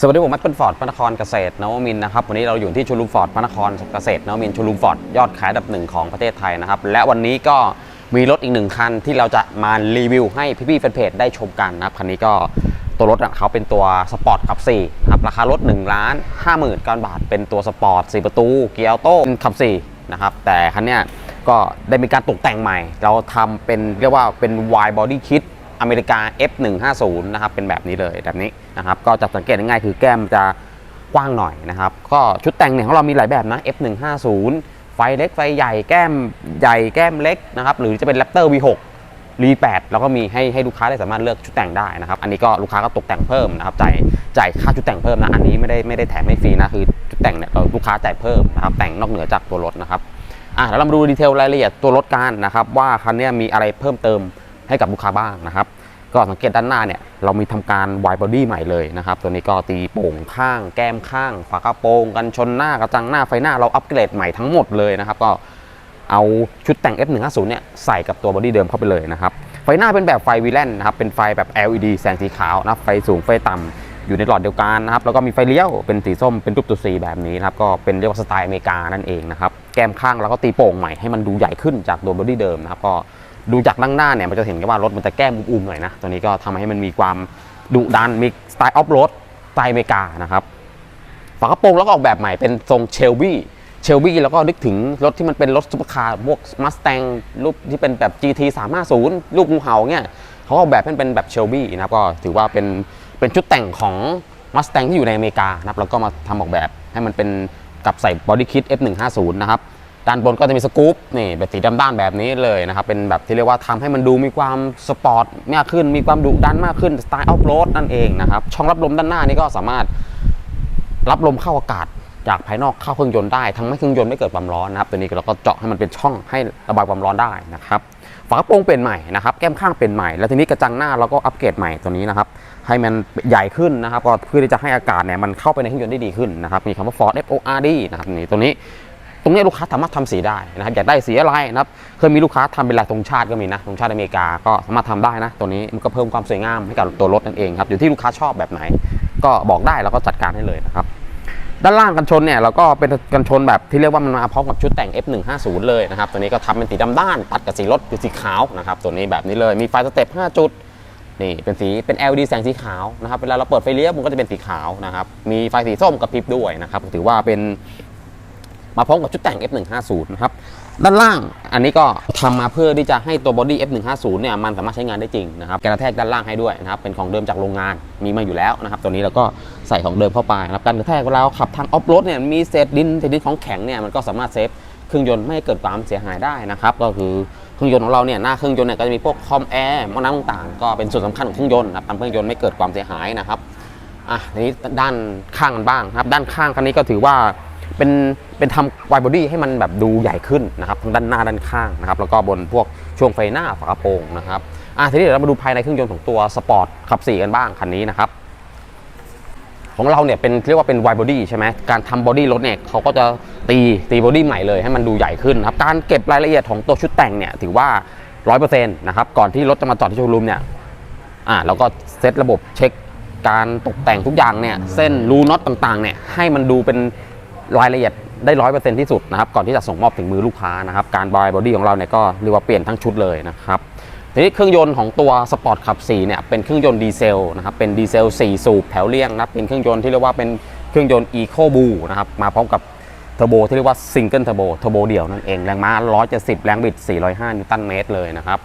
สวัสดีผมแม็กเป็นฟอร์ดพระนครเกษตรนวมินนะครับวันนี้เราอยู่ที่ชูรูมฟอร์ดพระนครเกษตรนวมินชูรูมฟอร์ดยอดขายดับหนึ่งของประเทศไทยนะครับและวันนี้ก็มีรถอีกหนึ่งคันที่เราจะมารีวิวให้พี่ๆแฟนเพจได้ชมกันนะครับคันนี้ก็ตัวรถอะเขาเป็นตัวสปอร์ตขับ4นะครับราคารถ1ล้าน5 0,000ก้าบาท เป็นตัวสปอร์ต4ประตูเกียร์ออโต้ขับ4นะครับแต่คันเนี้ยก็ได้มีการตกแต่งใหม่ เราทำเป็นเรียกว่าเป็น wide body kit อ อเมริกา F150 นะครับเป็นแบบนี้เลยแบบนี้นะครับก็จะสังเกตง่ายๆคือแก้มจะกว้างหน่อยนะครับก็ชุดแต่งเนี่ยของเรามีหลายแบบนะ F150 ไฟเล็กไฟใหญ่แก้มใหญ่แก้มเล็กนะครับหรือจะเป็น Raptor V6 V8 แล้วก็มีให้ให้ลูกค้าได้สามารถเลือกชุดแต่งได้นะครับอันนี้ก็ลูกค้าก็ตกแต่งเพิ่มนะครับจ่ายจ่ายค่าชุดแต่งเพิ่มนะอันนี้ไม่ได้ไม่ได้แถมให้ฟรีนะคือชุดแต่งเนี่ยเราลูกค้าจ่ายเพิ่มนะครับแต่งนอกเหนือจากตัวรถนะครับอะเดี๋ยวเรามาดูดีเทลรายละเอียดตัวรถกันนะครับว่าคันนี้มีอะไรเพิ่มเติม ให้กับลูกค้าบ้างนะครับ ก็สังเกตด้านหน้าเนี่ยเรามีทำการไวบอดี้ใหม่เลยนะครับ ตัวนี้ก็ตีโป่งข้าง แก้มข้าง ฝากระโปรง กันชนหน้ากระจังหน้าไฟหน้าเราอัปเกรดใหม่ทั้งหมดเลยนะครับ ก็เอาชุดแต่ง F150 เนี่ยใส่กับตัวบอดี้เดิมเข้าไปเลยนะครับ ไฟหน้าเป็นแบบไฟวีแลนนะครับ เป็นไฟแบบ LED แสงสีขาวนะไฟสูงไฟต่ำอยู่ในหลอดเดียวกันนะครับ แล้วก็มีไฟเลี้ยวเป็นสีส้มเป็นรูปตัว C แบบนี้นะครับ ก็เป็นเรียกว่าสไตล์อเมริกานั่นเองนะครับ แก้มข้างแล้วก็ตีโป่งใหม่ให้มันดูใหญ่ขึ้นจากตัวบอดี้เดิมนะครับ ก็ ดูจากด้านหน้าเนี่ยมันจะเห็นว่ารถมันจะแก้มอุ้มๆหน่อยนะ ตัวนี้ก็ทำให้มันมีความดุดันมีสไตล์ออฟโรดสไตล์อเมริกานะครับฝากระโปรงแล้วก็ออกแบบใหม่เป็นทรงเชลบี้เชลบี้แล้วก็นึกถึงรถที่มันเป็นรถซุปเปอร์คาร์พวกมัสแตงรูปที่เป็นแบบ GT 350 รูปงูเห่าเนี่ยเขาออกแบบให้มันเป็นแบบเชลบี้นะครับก็ถือว่าเป็นเป็นชุดแต่งของมัสแตงที่อยู่ในอเมริกานะครับแล้วก็มาทำออกแบบให้มันเป็นกับใส่บอดี้คิด F150 นะครับ ด้านบนก็จะมีสกู๊ปนี่แบบสีดำด้านแบบนี้เลยนะครับ เป็นแบบที่เรียกว่าทำให้มันดูมีความสปอร์ตมากขึ้น มีความดุดันมากขึ้นสไตล์ออฟโรดนั่นเองนะครับ ช่องรับลมด้านหน้านี่ก็สามารถรับลมเข้าอากาศจากภายนอกเข้าเครื่องยนต์ได้ทั้งไม่เครื่องยนต์ไม่เกิดความร้อนนะครับตัวนี้เราก็เจาะให้มันเป็นช่องให้ระบายความร้อนได้นะครับฝากระโปรงเปลี่ยนใหม่นะครับแก้มข้างเปลี่ยนใหม่ แล้วทีนี้กระจังหน้าเราก็อัปเกรดใหม่ตัวนี้นะครับให้มันใหญ่ขึ้นนะครับก็เพื่อที่จะให้อากาศเนี่ยมันเข้าไปในเครื่องยนต์ได้ดีขึ้นนะครับมีคำว่า Ford FORD นะครับนี่ตัวนี้ ตรงนี้ลูกค้าสามารถทำสีได้นะครับอยากได้สีอะไรนะครับเคยมีลูกค้าทำเป็นลายธงชาติก็มีนะธงชาติอเมริกาก็สามารถทำได้นะ ตัวนี้มันก็เพิ่มความสวยงามให้กับตัวรถนั่นเองครับอยู่ที่ลูกค้าชอบแบบไหน ก็บอกได้แล้วก็จัดการให้เลยนะครับด้านล่างกันชนเนี่ยเราก็เป็นกันชนแบบที่เรียกว่ามันมาพร้อมกับชุดแต่ง F150 เลยนะครับตัวนี้ก็ทำเป็นสีดำด้าน ตัดกับสีรถคือสีขาวนะครับตัวนี้แบบนี้เลยมีไฟสเต็ป5จุดนี่เป็นสีเป็น LED แสงสีขาวนะครับเวลาเราเปิดไฟเลี้ยวมันก็จะเป็นสีขาวนะครับมีไฟสีส้มกระพริบด้วยนะครับถือว่าเป็น มาพร้อมกับชุดแต่ง F150 นะครับด้านล่างอันนี้ก็ทำมาเพื่อที่จะให้ตัวบอดี้ F150 เนี่ยมันสามารถใช้งานได้จริงนะครับกระแทกด้านล่างให้ด้วยนะครับเป็นของเดิมจากโรงงานมีมาอยู่แล้วนะครับตัวนี้เราก็ใส่ของเดิมเข้าไปนะครับการกระแทกเวลาขับทางออฟโรดเนี่ยมีเศษดินเศษดินของแข็งเนี่ยมันก็สามารถเซฟเครื่องยนต์ไม่ให้เกิดความเสียหายได้นะครับก็คือเครื่องยนต์ของเราเนี่ยหน้าเครื่องยนต์เนี่ยก็จะมีพวกคอมแอร์มอน้ำต่างๆก็เป็นส่วนสำคัญของเครื่องยนต์นะครับทำเครื่องยนต์ไม่เกิดความเสียหายนะครับอะทีนี้ด้านข้างกันบ้างครับด้านข้างคันนี้ก็ถือว่า เป็นเป็นทำไวบอดี้ให้มันแบบดูใหญ่ขึ้นนะครับทั้งด้านหน้าด้านข้างนะครับแล้วก็บนพวกช่วงไฟหน้าฝากระโปรงนะครับอะทีนี้เดี๋ยวเรามาดูภายในเครื่องยนต์ของตัวสปอร์ตขับ4กันบ้างคันนี้นะครับของเราเนี่ยเป็นเรียกว่าเป็นไวบอดี้ใช่ไหมการทำบอดี้รถเนี่ยเขาก็จะตีตีบอดี้ใหม่เลยให้มันดูใหญ่ขึ้นนะครับการเก็บรายละเอียดของตัวชุดแต่งเนี่ยถือว่า 100%นะครับก่อนที่รถจะมาจอดที่โชว์รูมเนี่ยอ่าเราก็เซตระบบเช็คการตกแต่งทุกอย่างเนี่ยเส้นรูน็อตต่างๆเนี่ยให้มันดูเป็น รายละเอียดได้ร้อยเปอร์เซ็นที่สุดนะครับก่อนที่จะส่งมอบถึงมือลูกค้านะครับการบายบอดี้ของเราเนี่ยก็เรียกว่าเปลี่ยนทั้งชุดเลยนะครับทีนี้เครื่องยนต์ของตัวสปอร์ตขับ4เนี่ยเป็นเครื่องยนต์ดีเซลนะครับเป็นดีเซล 4 สูบแถวเลี่ยงนะเป็นเครื่องยนต์ที่เรียกว่าเป็นเครื่องยนต์ Eco b o นะครับมาพร้อมกับเทอร์โบที่เรียกว่าซิงเกิลเทอร์โบเทอร์โบเดี่ยวนั่นเองแรงม้า 170 แรงบิด 405 นิวตันเมตรเลยนะครับ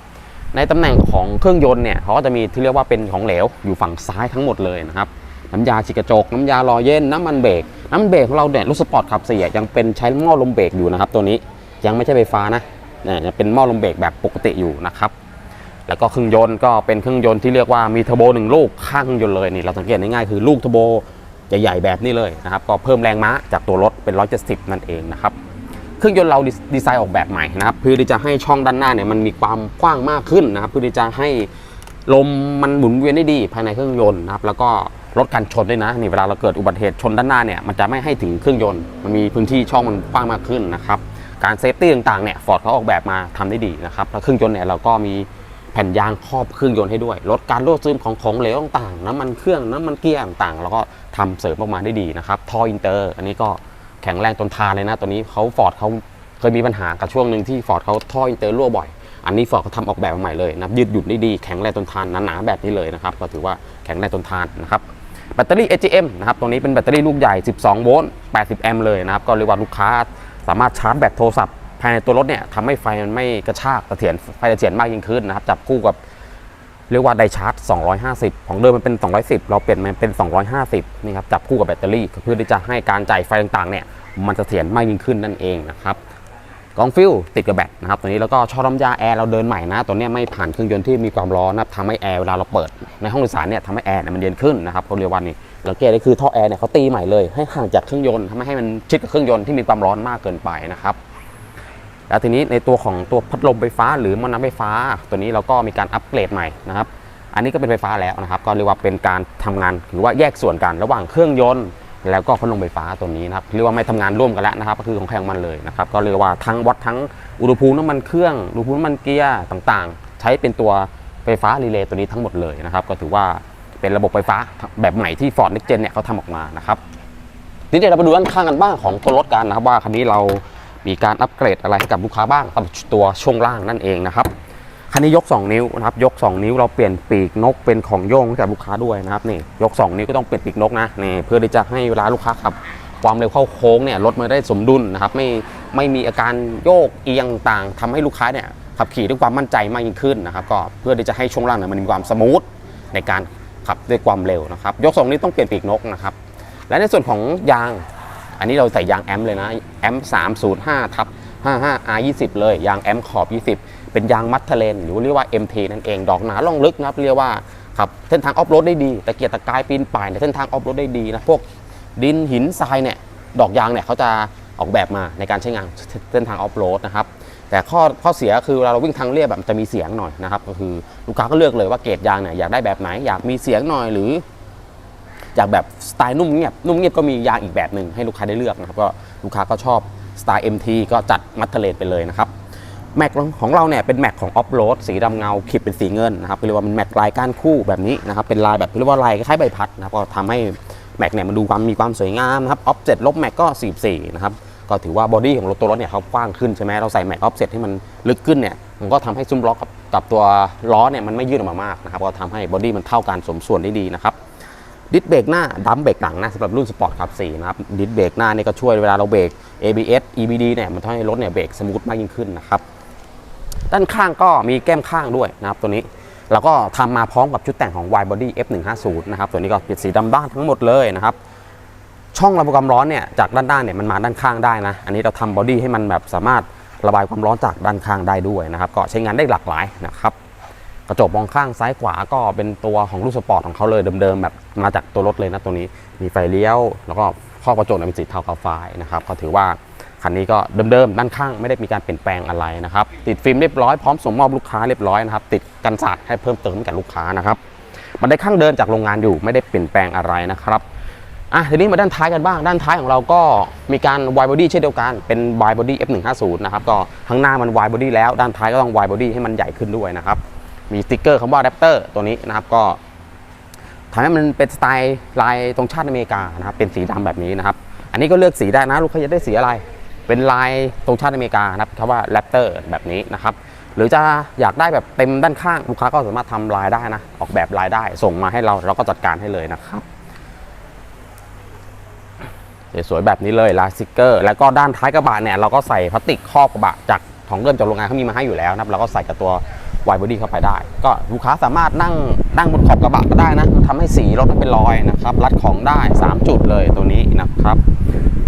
ในตำแหน่งของเครื่องยนต์เนี่ยเขาก็จะมีที่เรียกว่าเป็นของเหลวอยู่ฝั่งซ้ายทั้งหมดเลยนะครับน้ำยาฉีดกระจก น้ำยาลอเย็นน้ำมันเบรก น้ำมันเบรกของเราเนี่ยรถสปอร์ตขับเสียยังเป็นใช้หม้อลมเบรกอยู่นะครับ ตัวนี้ยังไม่ใช่ไฟฟ้านะเนี่ยยังเป็นหม้อลมเบรกแบบปกติอยู่นะครับแล้วก็เครื่องยนต์ก็เป็นเครื่องยนต์ที่เรียกว่ามีเทอร์โบหนึ่งลูกข้างเครื่องยนต์เลยนี่เราสังเกตง่ายๆคือลูกเทอร์โบจะใหญ่แบบนี้เลยนะครับก็เพิ่มแรงม้าจากตัวรถเป็น 170 นั่นเองนะครับเครื่องยนต์เราดีไซน์ออกแบบใหม่นะครับเพื่อที่จะให้ช่องด้านหน้าเนี่ยมันมีความกว้างมากขึ้นนะครับเพื่อที่จะให้ ลมมันหมุนเวียนได้ดีภายในเครื่องยนต์นะครับแล้วก็ลดการชนด้วยนะนี่เวลาเราเกิดอุบัติเหตุชนด้านหน้าเนี่ยมันจะไม่ให้ถึงเครื่องยนต์มันมีพื้นที่ช่องมันกว้างมากขึ้นนะครับการเซฟตี้ต่างๆเนี่ยฟอร์ดเขาออกแบบมาทำได้ดีนะครับแล้วเครื่องยนต์เนี่ยเราก็มีแผ่นยางครอบเครื่องยนต์ให้ด้วย ลดการรั่วซึมของของเหลวต่างๆ น้ำมันเครื่องน้ำมันเกียร์ต่างๆ แล้วก็ทำเสริมออกมาได้ดีนะครับท่ออินเตอร์อันนี้ก็แข็งแรงทนทานเลยนะตัวนี้เขาฟอร์ดเขาเคยมีปัญหากับช่วงหนึ่งที่ฟอร์ดเขาท่ออินเตอร์รั่วบ่อย อันนี้ฟอร์ดเขาทำออกแบบมาใหม่เลยนะยืดหยุ่นได้ดีแข็งแรงทนทานหนาๆแบบนี้เลยนะครับก็ถือว่าแข็งแรงทนทานนะครับแบตเตอรี่ AGM นะครับตรงนี้เป็นแบตเตอรี่ลูกใหญ่ 12 โวลต์ 80 แอมป์เลยนะครับ ก็เรียกว่าลูกค้าสามารถชาร์จแบตโทรศัพท์ภายในตัวรถเนี่ยทำให้ไฟมันไม่กระชากเสถียรไฟเสถียรมากยิ่งขึ้นนะครับ จับคู่กับเรียกว่าไดชาร์จ 250 ของเดิมมันเป็น 210 เราเปลี่ยนมันเป็น 250 นี่ครับ จับคู่กับแบตเตอรี่เพื่อที่จะให้การจ่ายไฟต่างๆเนี่ยมันเสถียรมากยิ่งขึ้นนั่นเองนะครับ กองฟิลติดกับแบตนะครับตัวนี้แล้วก็ช่อลมยาแอร์เราเดินใหม่นะตัวนี้ไม่ผ่านเครื่องยนต์ที่มีความร้อนนะครับทำให้แอร์เวลาเราเปิดในห้องโดยสารเนี่ยทำให้แอร์เนี่ยมันเย็นขึ้นนะครับเขาเรียกว่านี่สังเกตได้คือท่อแอร์เนี่ยเขาตีใหม่เลยให้ห่างจากเครื่องยนต์ทำให้ให้มันชิดกับเครื่องยนต์ที่มีความร้อนมากเกินไปนะครับแล้วทีนี้ในตัวของตัวพัดลมไฟฟ้าหรือมอน้ำไฟฟ้า ตัวนี้เราก็มีการอัปเกรดใหม่นะครับอันนี้ก็เป็นไฟฟ้าแล้วนะครับ ก็เรียกว่าเป็นการทำงานหรือว่าแยกส่วนกันระหว่างเครื่องยนต์ แล้วก็พัดลมไฟฟ้าตัวนี้นะครับเรียกว่าไม่ทำงานร่วมกันแล้วนะครับ ก็คือของแข่งมันเลยนะครับก็เรียกว่าทั้งวัดทั้งอุณหภูมิน้ำมันเครื่องอุณหภูมิน้ำมันเกียร์ต่างๆ ใช้เป็นตัวไฟฟ้ารีเลย์ตัวนี้ทั้งหมดเลยนะครับ ก็ถือว่าเป็นระบบไฟฟ้าแบบใหม่ที่ Ford Next Gen เนี่ยเขาทำออกมานะครับทีนี้เราไปดูด้านข้างกันบ้างของตัวรถกันนะครับว่าคันนี้เรามีการอัปเกรดอะไรให้กับลูกค้าบ้างกับตัวช่วงล่างนั่นเองนะครับ คันนี้ยก 2 นิ้วนะครับยก 2 นิ้วเราเปลี่ยนปีกนกเป็นของโยงให้กับลูกค้าด้วยนะครับนี่ยก 2 นิ้วก็ต้องเปลี่ยนปีกนกนะนี่เพื่อที่จะให้เวลาลูกค้าขับ ความเร็วเข้าโค้งเนี่ยรถมันได้สมดุลนะครับไม่ไม่มีอาการโยกเอียงต่างทำให้ลูกค้าเนี่ยขับขี่ด้วยความมั่นใจมากยิ่งขึ้นนะครับก็เพื่อที่จะให้ช่วงล่างเนี่ยมันมีความสมูทในการขับด้วยความเร็วนะครับยก 2 นิ้วต้องเปลี่ยนปีกนกนะครับและในส่วนของยาง อันนี้เราใส่ยางแอมเลยนะแอมป์305ทับ55 R 20 เลยยางแอมขอบ 20 เป็นยางมัดทะเลนหรือเรียกว่า MT นั่นเองดอกหนาล่องลึกนะครับเรียกว่าขับเส้นทางออฟโรดได้ดีตะเกียกตะกายปีนป่ายในเส้นทางออฟโรดได้ดีนะพวกดินหินทรายเนี่ยดอกยางเนี่ยเขาจะออกแบบมาในการใช้งานเส้นทางออฟโรดนะครับแต่ข้อข้อเสียคือเวลาเราวิ่งทางเรียบแบบจะมีเสียงหน่อยนะครับก็คือลูกค้าก็เลือกเลยว่าเกรดยางเนี่ยอยากได้แบบไหนอยากมีเสียงหน่อยหรืออยากแบบสไตล์นุ่มเงียบนุ่มเงียบก็มียางอีกแบบหนึ่งให้ลูกค้าได้เลือกนะครับก็ลูกค้าก็ชอบสไตล์ MT ก็จัดมัทเทเลนไปเลยนะครับ แม็กของเราเนี่ยเป็นแม็กของออฟโรดสีดำเงาขีดเป็นสีเงินนะครับเรียกว่าเป็นแม็กลายก้านคู่แบบนี้นะครับเป็นลายแบบเรียกว่าลายคล้ายใบพัดนะครับก็ทำให้แม็กเนี่ยมันดูความมีความสวยงามนะครับออฟเซ็ตลบแม็กก็44นะครับก็ถือว่าบอดี้ของรถตัวรถเนี่ยเขากว้างขึ้นใช่ไหมเราใส่แม็กออฟเซ็ตให้มันลึกขึ้นเนี่ยมันก็ทำให้ซุ้มล้อกับกับตัวล้อเนี่ยมันไม่ยืดออกมามากนะครับก็ทำให้บอดี้มันเท่ากันสมส่วนได้ดีนะครับดิสเบรกหน้าดัมเบรกหลังนะสำหรับรุ่นสปอร์ตขับ4นะครับดิสเบรกหน้านี่ก็ช่วยเวลาเราเบรก ABS EBD เนี่ยมันทำให้รถเนี่ยเบรกสมูทมากยิ่งขึ้นนะครับ ด้านข้างก็มีแก้มข้างด้วยนะครับตัวนี้เราก็ทำมาพร้อมกับชุดแต่งของ Y Body F150 นะครับตัวนี้ก็เป็นสีดำด้านทั้งหมดเลยนะครับช่องระบายความร้อนเนี่ยจากด้านด้านเนี่ยมันมาด้านข้างได้นะอันนี้เราทำบอดี้ให้มันแบบสามารถระบายความร้อนจากด้านข้างได้ด้วยนะครับก็ใช้งานได้หลากหลายนะครับกระจกมองข้างซ้ายขวาก็เป็นตัวของรุ่นสปอร์ตของเขาเลยเดิมๆแบบมาจากตัวรถเลยนะตัวนี้มีไฟเลี้ยว แล้วก็ข้อกระจกเป็นสีเทากาไฟนะครับก็ถือว่า คันนี้ก็เดิมๆด้านข้างไม่ได้มีการเปลี่ยนแปลงอะไรนะครับ ติดฟิล์มเรียบร้อยพร้อมส่งมอบลูกค้าเรียบร้อยนะครับติดกันสาดให้เพิ่มเติมกับลูกค้านะครับมันได้ข้างเดินจากโรงงานอยู่ไม่ได้เปลี่ยนแปลงอะไรนะครับอะทีนี้มาด้านท้ายกันบ้างด้านท้ายของเราก็มีการ wide body เช่นเดียวกันเป็น wide body F150 นะครับก็ข้างหน้ามัน wide body แล้วด้านท้ายก็ต้อง wide body ให้มันใหญ่ขึ้นด้วยนะครับมีสติ๊กเกอร์คำว่าแรปเตอร์ตัวนี้นะครับก็ทำให้มันเป็นสไตล์ลายตรงชาติอเมริกานะครับเป็นสีดำแบบนี้นะครับอันนี้ก็เลือกสีได้นะลูกค้าจะได้สีอะไร เป็นลายตรงชาติอเมริกานะครับคำว่าแรปเตอร์แบบนี้นะครับ หรือจะอยากได้แบบเต็มด้านข้างลูกค้าก็สามารถทำลายได้นะ ออกแบบลายได้ส่งมาให้เราเราก็จัดการให้เลยนะครับสวยแบบนี้เลยลายสติกเกอร์ แล้วก็ด้านท้ายกระบะเนี่ยเราก็ใส่พลาสติกครอบกระบะจากของเริ่มจากโรงงานเขามีมาให้อยู่แล้วนะครับเราก็ใส่กับตัววายบอดี้เข้าไปได้ ก็ลูกค้าสามารถนั่งนั่งบนขอบกระบะก็ได้นะทำให้สีรถไม่เป็นรอยนะครับรัดของได้ 3 จุดเลยตัวนี้นะครับ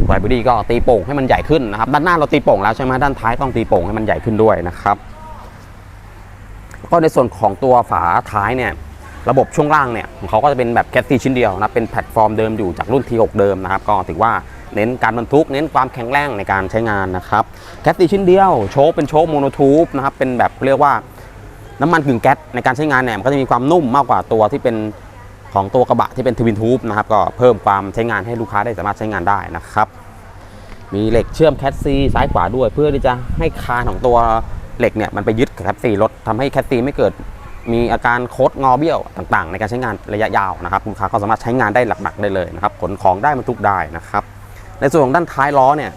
วบอดี้ก็ตีโป่งให้มันใหญ่ขึ้นนะครับ ด้านหน้าเราตีโป่งแล้วใช่ไหมด้านท้ายต้องตีโป่งให้มันใหญ่ขึ้นด้วยนะครับก็ในส่วนของตัวฝาท้ายเนี่ยระบบช่วงล่างเนี่ยของเขาก็จะเป็นแบบแคสซีชิ้นเดียวนะเป็นแพลตฟอร์มเดิมอยู่จากรุ่น T6 เดิมนะครับ ก็ถือว่าเน้นการบรรทุก เน้นความแข็งแรงในการใช้งานนะครับแคสซีชิ้นเดียวโชคเป็นโชคโมโนทูบนะครับเป็นแบบเรียกว่าน้ำมันกึ่งแก๊สในการใช้งานเนี่ยมันก็จะมีความนุ่มมากกว่าตัวที่เป็น ของตัวกระบะที่เป็นทวินทูบนะครับก็เพิ่มความใช้งานให้ลูกค้าได้สามารถใช้งานได้นะครับมีเหล็กเชื่อมแคสซีซ้ายขวาด้วย เพื่อที่จะให้คานของตัวเหล็กเนี่ยมันไปยึดแคปซีรถทำให้แคปซีไม่เกิดมีอาการโคดงอเบี้ยวต่างๆ ในการใช้งานระยะยาวนะครับลูกค้าก็สามารถใช้งานได้หลักๆได้เลยนะครับขนของได้บรรทุกได้นะครับ ในส่วนของด้านท้ายล้อเนี่ย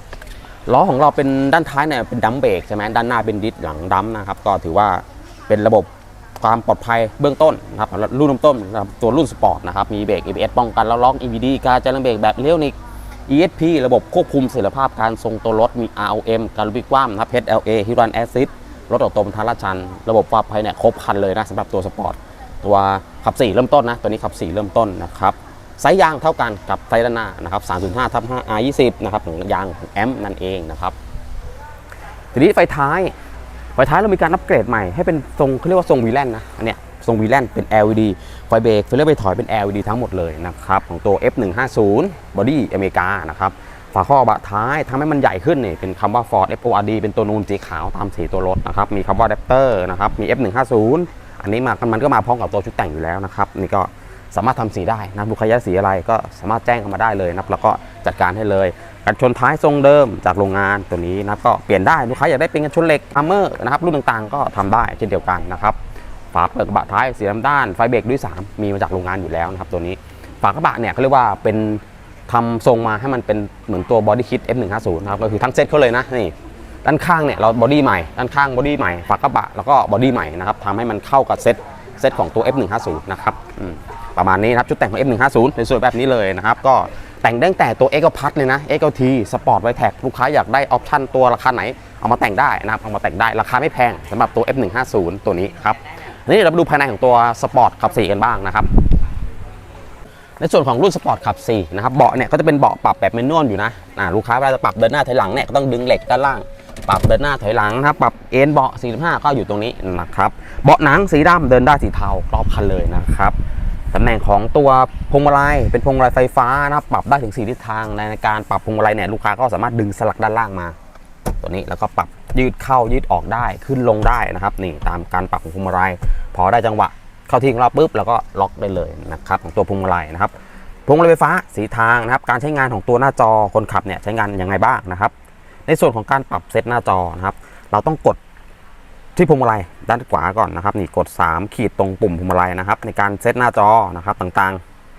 ล้อของเราเป็นด้านท้ายเนี่ยเป็นดัมเบรกใช่ไหมด้านหน้าเป็นดิสหลังดัมนะครับก็ถือว่าเป็นระบบ ความปลอดภัยเบื้องต้นนะครับรุ่นเริ่มต้นนะครับตัวรุ่นสปอร์ตนะครับมีเบรก ABS ป้องกันแล้วล็อก EVD การจัดระเบรกแบบเลี้ยวนิก ESP ระบบควบคุมเสถียรภาพการทรงตัวรถมี ROM การลุบิกว้ามนะครับ HLA h i r a n Assist รถออโตมทางลาดชัน ระบบความปลอดภัยเนี่ยครบครันเลยนะสำหรับตัวสปอร์ตตัวขับ 4 เริ่มต้นนะ ตัวนี้ขับ 4 เริ่มต้นนะครับไซส์ยางเท่ากันกับไซส์ด้านหน้านะครับ3.5ทับ5 R20 นะครับของยางของแอมนั่นเองนะครับทีนี้ไฟท้าย ไฟท้ายเรามีการอัปเกรดใหม่ให้เป็นทรงเขาเรียกว่าทรงวีแลนนะอันเนี้ยทรงวีแลนเป็น LED ไฟเบรกไฟเลี้ยวไปถอยเป็น LED ทั้งหมดเลยนะครับของตัว F150 บอดี้อเมริกานะครับฝาข้อบะท้ายทำให้มันใหญ่ขึ้นนี่เป็นคำว่า Ford FORD เป็นตัวนูนสีขาวตามสีตัวรถนะครับมีคำว่า Raptor นะครับมี F150 อันนี้มามันก็มาพร้อมกับตัวชุดแต่งอยู่แล้วนะครับนี่ก็สามารถทำสีได้นะลูกค้าอยากสีอะไรก็สามารถแจ้งเข้ามาได้เลยนะแล้วก็จัดการให้เลย กันชนท้ายทรงเดิมจากโรงงานตัวนี้นะครับก็เปลี่ยนได้ลูกค้าอยากได้เป็นกันชนเหล็กอาร์เมอร์นะครับรุ่นต่างๆ ก็ทำได้เช่นเดียวกันนะครับฝาเปิดกระบะท้ายสีดำด้านไฟเบรกด้วย 3 มีมาจากโรงงานอยู่แล้วนะครับตัวนี้ฝากระบะเนี่ยเขาเรียกว่าเป็นทำทรงมาให้มันเป็นเหมือนตัวบอดี้คิด F150 นะครับก็คือทั้งเซ็ตเขาเลยนะนี่ด้านข้างเนี่ยเราบอดี้ใหม่ด้านข้างบอดี้ใหม่ฝากระบะแล้วก็บอดี้ใหม่นะครับทำให้มันเข้ากับเซ็ตเซ็ตของตัว F150 นะครับประมาณนี้นะครับชุดแต่งของ F150 ในส่วนแบบนี้เลยนะครับก็ แต่งด้ตั้งแต่ตัว X พัทเลยนะ X T Sport v i t e c ลูกค้าอยากได้ออปชั่นตัวราคาไหน เอามาแต่งได้นะครับเอามาแต่งได้ราคาไม่แพงสำหรับตัว F150 ตัวนี้ครับอันนี้เรามาดูภายในของตัวสปอร์ตขับ4กันบ้างนะครับในส่วนของรุ่นสปอร์ตขับ4นะครับเบาะเนี่ยก็จะเป็นเบาะปรับแบบแมนนวลอยู่นะอ่าลูกค้าเวลาจะปรับเดินหน้าถอยหลังเนี่ยก็ต้องดึงเหล็กด้านล่าง ปรับเดินหน้าถอยหลังนะครับปรับเอ็นเบาะ45 ก็อยู่ตรงนี้นะครับเบาะหนังสีดำเดินได้สีเทารอบคันเลยนะครับำแหน่งของตัวพวงมาลัยเป็นพวงมาลัยไฟฟ้านะครับปรับได้ถึง 4 ทิศทางในการปรับพวงมาลัยเนี่ยลูกค้าก็สามารถดึงสลักด้านล่างมา ตัวนี้แล้วก็ปรับยืดเข้ายืดออกได้ขึ้นลงได้นะครับ นี่ตามการปรับของพวงมาลัยพอได้จังหวะเข้าที่ของเราปุ๊บแล้วก็ล็อกได้เลยนะครับของตัวพวงมาลัยนะครับพวงมาลัยไฟฟ้าสีทางนะครับ การใช้งานของตัวหน้าจอคนขับเนี่ยใช้งานยังไงบ้างนะครับ ในส่วนของการปรับเซตหน้าจอนะครับ เราต้องกด ที่พวงมาลัยด้านขวาก่อนนะครับนี่กด 3 ขีดตรงปุ่มพวงมาลัยนะครับ ในการเซตหน้าจอนะครับต่าง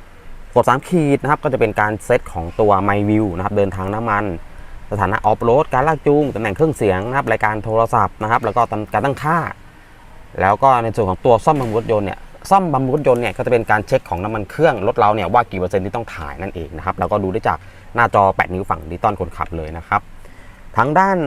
ๆ กด 3 ขีดนะครับก็จะเป็นการเซตของตัว My View นะครับเดินทางน้ำมัน สถานะออฟโรดการลากจูงตำแหน่งเครื่องเสียงนะครับรายการโทรศัพท์นะครับแล้วก็การตั้งค่า แล้วก็ในส่วนของตัวซ่อมบำรุงรถยนต์เนี่ยซ่อมบำรุงรถยนต์เนี่ยก็จะเป็นการเช็คของน้ำมันเครื่องรถเราเนี่ยว่ากี่เปอร์เซ็นต์ที่ต้องถ่ายนั่นเองนะครับแล้วก็ดูได้จากหน้าจอ 8 นิ้วฝั่งดิจิตอลคนขับเลยนะครับทางด้าน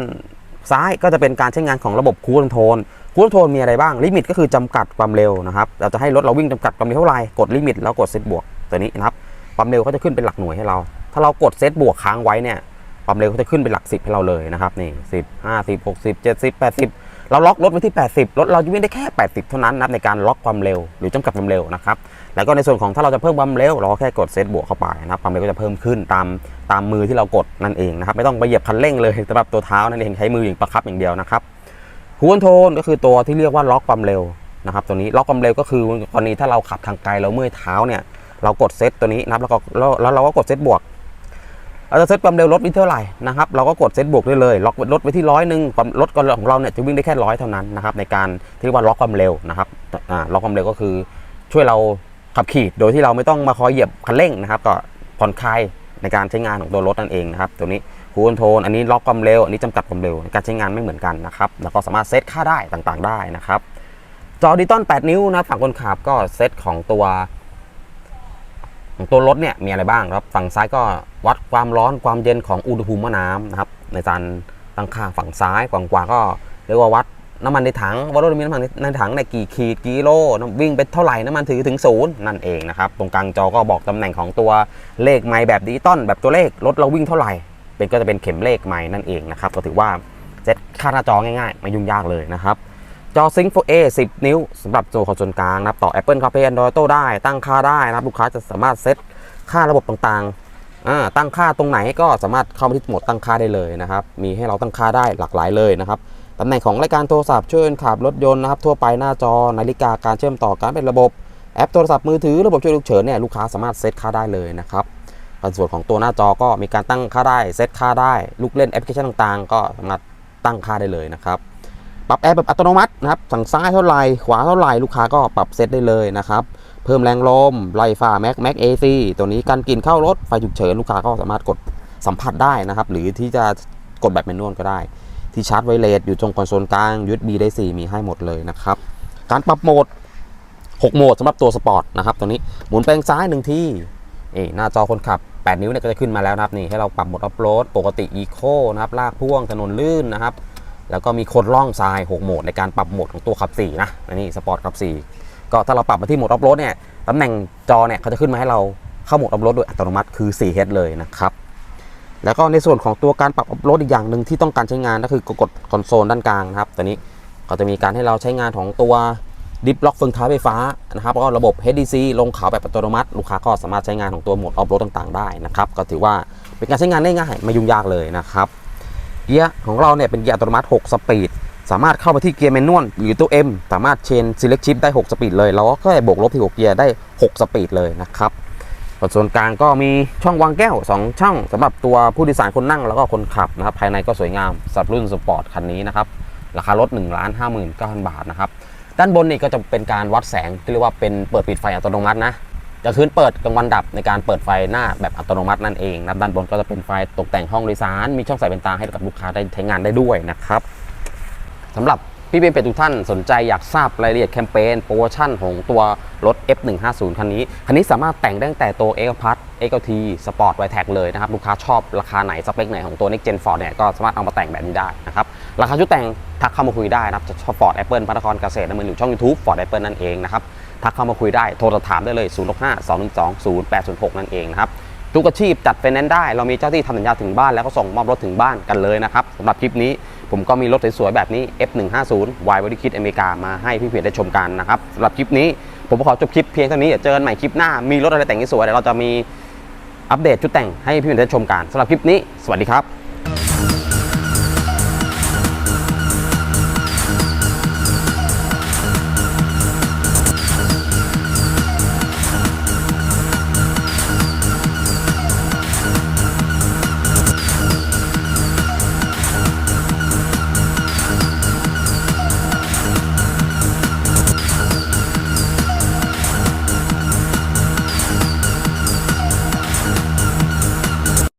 ซ้ายก็จะเป็นการใช้งานของระบบคูลโทนคูลโทนมีอะไรบ้างลิมิตก็คือจำกัดความเร็วนะครับเราจะให้รถเราวิ่งจำกัดความเร็วเท่าไหร่กดลิมิตแล้วกดเซตบวกตัวนี้นะครับความเร็วก็จะขึ้นเป็นหลักหน่วยให้เรา ถ้าเรากดเซตบวกค้างไว้เนี่ยความเร็วก็จะขึ้นเป็นหลักสิบให้เราเลยนะครับนี่สิบห้าสิบหกสิบเจ็ดสิบแปดสิบ เราล็อกรถไว้ที่ 80 รถเราจะวิ่งได้แค่ 80 เท่านั้นนับในการล็อกความเร็วหรือจำกัดความเร็วนะครับ แล้วก็ในส่วนของถ้าเราจะเพิ่มความเร็วเราแค่กดเซตบวกเข้าไปนะครับความเร็วก็จะเพิ่มขึ้นตามตามมือที่เรากดนั่นเองนะครับไม่ต้องไปเหยียบคันเร่งเลยสำหรับตัวเท้านั่นเองใช้มืออย่างประคับอย่างเดียวนะครับคูนโทนก็คือตัวที่เรียกว่าล็อกความเร็วนะครับตัวนี้ล็อกความเร็วก็คือกรณีถ้าเราขับทางไกลเราเมื่อยเท้าเนี่ยเรากดเซตตัวนี้นะครับแล้วก็แล้วเราก็กดเซตบวก เราจะเซตความเร็วรถไว้เท่าไหร่นะครับเราก็กดเซตบวกได้เลยล็อกรถไว้ที่ร้อยหนึ่งความรถของเราเนี่ยจะวิ่งได้แค่ร้อยเท่านั้นนะครับในการที่เรียกว่าล็อกความเร็วนะครับอ่าล็อกความเร็วก็คือช่วยเราขับขี่โดยที่เราไม่ต้องมาคอยเหยียบคันเร่งนะครับ ก็ผ่อนคลายในการใช้งานของตัวรถนั่นเองนะครับตัวนี้คูลโทนอันนี้ล็อกความเร็วอันนี้จำกัดความเร็วการใช้งานไม่เหมือนกันนะครับแล้วก็สามารถเซตค่าได้ต่างๆได้นะครับจอดิจิตอล8นิ้วนะฝั่งคนขับก็เซตของตัว ของตัวรถเนี่ยมีอะไรบ้างครับ ฝั่งซ้ายก็วัดความร้อนความเย็นของอุณหภูมิแม่น้ำนะครับ ในการตั้งค่าฝั่งซ้ายฝั่งขวาก็เรียกว่าวัดน้ำมันในถังว่ารถมีน้ำมันในถังในกี่ขีดกิโลวิ่งไปเท่าไหร่น้ำมันถือถึงศูนย์นั่นเองนะครับ ตรงกลางจอก็บอกตำแหน่งของตัวเลขไมล์แบบดิจิตอลแบบตัวเลขรถเราวิ่งเท่าไหร่เป็นก็จะเป็นเข็มเลขไมล์นั่นเองนะครับก็ถือว่าเซตค่าหน้าจอง่ายๆ ไม่ยุ่งยากเลยนะครับ จอ Sync 4A 10 นิ้วสำหรับตัวคอนโซลกลางนะครับ ต่อ Apple CarPlay Android Auto ได้ตั้งค่าได้นะครับ ลูกค้าจะสามารถเซตค่าระบบต่างๆอ่าตั้งค่าตรงไหนก็สามารถเข้ามาที่โหมดตั้งค่าได้เลยนะครับ มีให้เราตั้งค่าได้หลากหลายเลยนะครับตำแหน่งของรายการโทรศัพท์ช่วยขับรถยนต์นะครับ ทั่วไปหน้าจอนาฬิกาการเชื่อมต่อการเป็นระบบแอปโทรศัพท์มือถือระบบช่วยฉุกเฉินเนี่ยลูกค้าสามารถเซตค่าได้เลยนะครับในส่วนของตัวหน้าจอก็มีการตั้งค่าได้เซตค่าได้ ลูกเล่นแอปพลิเคชันต่างๆ ก็สามารถตั้งค่าได้เลยนะครับ ปรับแอร์แบบอัตโนมัตินะครับสั่งซ้ายเท่าไหร่ขวาเท่าไหร่ลูกค้าก็ปรับเซตได้เลยนะครับเพิ่มแรงลมไล่ฟ้าแม็กแม็กเอซีตัวนี้กันกลิ่นเข้ารถไฟฉุกเฉินลูกค้าก็สามารถกดสัมผัสได้นะครับ หรือที่จะกดแบบแมนนวลก็ได้ ที่ชาร์จไวเลสอยู่ตรงคอนโซลกลาง USB ได้ 4 มีให้หมดเลยนะครับ การปรับโหมด 6 โหมดสำหรับตัวสปอร์ตนะครับตัวนี้หมุนแปลงซ้ายหนึ่งที่นี่หน้าจอคนขับ 8 นิ้วเนี่ยก็จะขึ้นมาแล้วนะครับนี่ให้เราปรับโหมดอัพโหลดปกติอีโคนะครับลากพ่วงถนนลื่นนะครับ แล้วก็มีโคนล่องทราย 6 โหมดในการปรับโหมดของตัวขับ4นะอันนี่สปอร์ตขับ4ก็ถ้าเราปรับมาที่โหมดอัพโหลดเนี่ยตำแหน่งจอเนี่ยเขาจะขึ้นมาให้เราเข้าโหมดอัพโหลดโดยอัตโนมัติคือ 4H เลยนะครับแล้วก็ในส่วนของตัวการปรับอัพโหลดอีกอย่างหนึ่งที่ต้องการใช้งานก็คือกดคอนโซลด้านกลางนะครับตัวนี้ก็จะมีการให้เราใช้งานของตัวดิฟล็อกเฟืองท้ายไฟฟ้านะครับแล้วก็ระบบ HDC ลงเขาแบบอัตโนมัติ ลูกค้าก็สามารถใช้งานของตัวโหมดออฟโรดต่างๆ ได้นะครับก็ถือว่าเป็นการใช้งานได้ง่ายไม่ยุ่งยากเลยนะครับ เกียร์ของเราเนี่ยเป็นเกียร์อัตโนมัติ 6 สปีด สามารถเข้าไปที่เกียร์แมนนวลหรือตัว M สามารถเชน select shift ได้ 6 สปีดเลย เราก็แค่บวกลบที่6เกียร์ได้ 6 สปีดเลยนะครับส่วนส่วนกลางก็มีช่องวางแก้ว 2 ช่องสำหรับตัวผู้โดยสารคนนั่งแล้วก็คนขับนะครับ ภายในก็สวยงามสำหรับรุ่นสปอร์ตคันนี้นะครับ ราคารถ1 5 9 0 0 0บาทนะครับ ด้านบนนี่ก็จะเป็นการวัดแสงที่เรียกว่าเป็นเปิดปิดไฟอัตโนมัตินะ จะคืนเปิดกลางวันดับในการเปิดไฟหน้าแบบอัตโนมัตินั่นเองนะด้านบนก็จะเป็นไฟตกแต่งห้องโดยสาร มีช่องใส่เป็นตาให้กับลูกค้าได้ใช้งานได้ด้วยนะครับสำหรับพี่เบนเป็ดทุกท่านสนใจอยากทราบรายละเอียดแคมเปญโปรโมชั่นของตัวรถ F150 คันนี้ คันนี้สามารถแต่งได้ตั้งแต่ตัว e c o p a s e c o T Sport w i t e c เลยนะครับ ลูกค้าชอบราคาไหน สเปคไหนของตัว Next Gen Ford เนี่ยก็สามารถเอามาแต่งแบบนี้ได้นะครับ ราคาชุดแต่งทักเข้ามาคุยได้นะครับจะชอบ Ford Apple พระนครเกษตรดำเนินอยู่ช่อง YouTube Ford Apple นั่นเองนะครับ ทักเข้ามาคุยได้โทรสอบถามได้เลย 0 6 5 2 1 2 0 8 0 6 นั่นเองนะครับทุกอาชีพจัดไฟแนนซ์ได้เรามีเจ้าที่ทำสัญญาถึงบ้านแล้วก็ส่งมอบรถถึงบ้านกันเลยนะครับสำหรับคลิปนี้ผมก็มีรถสวยๆแบบนี้ F150 Y Body Kit อเมริกามาให้พี่เพียรได้ชมกันนะครับสำหรับคลิปนี้ผมก็ขอจบคลิปเพียงเท่านี้เดี๋ยวเจอกันใหม่คลิปหน้ามีรถอะไรแต่งสวยๆเดี๋ยวเราจะมีอัปเดตชุดแต่งให้พี่เพียรได้ชมกันสำหรับคลิปนี้ สวัสดีครับ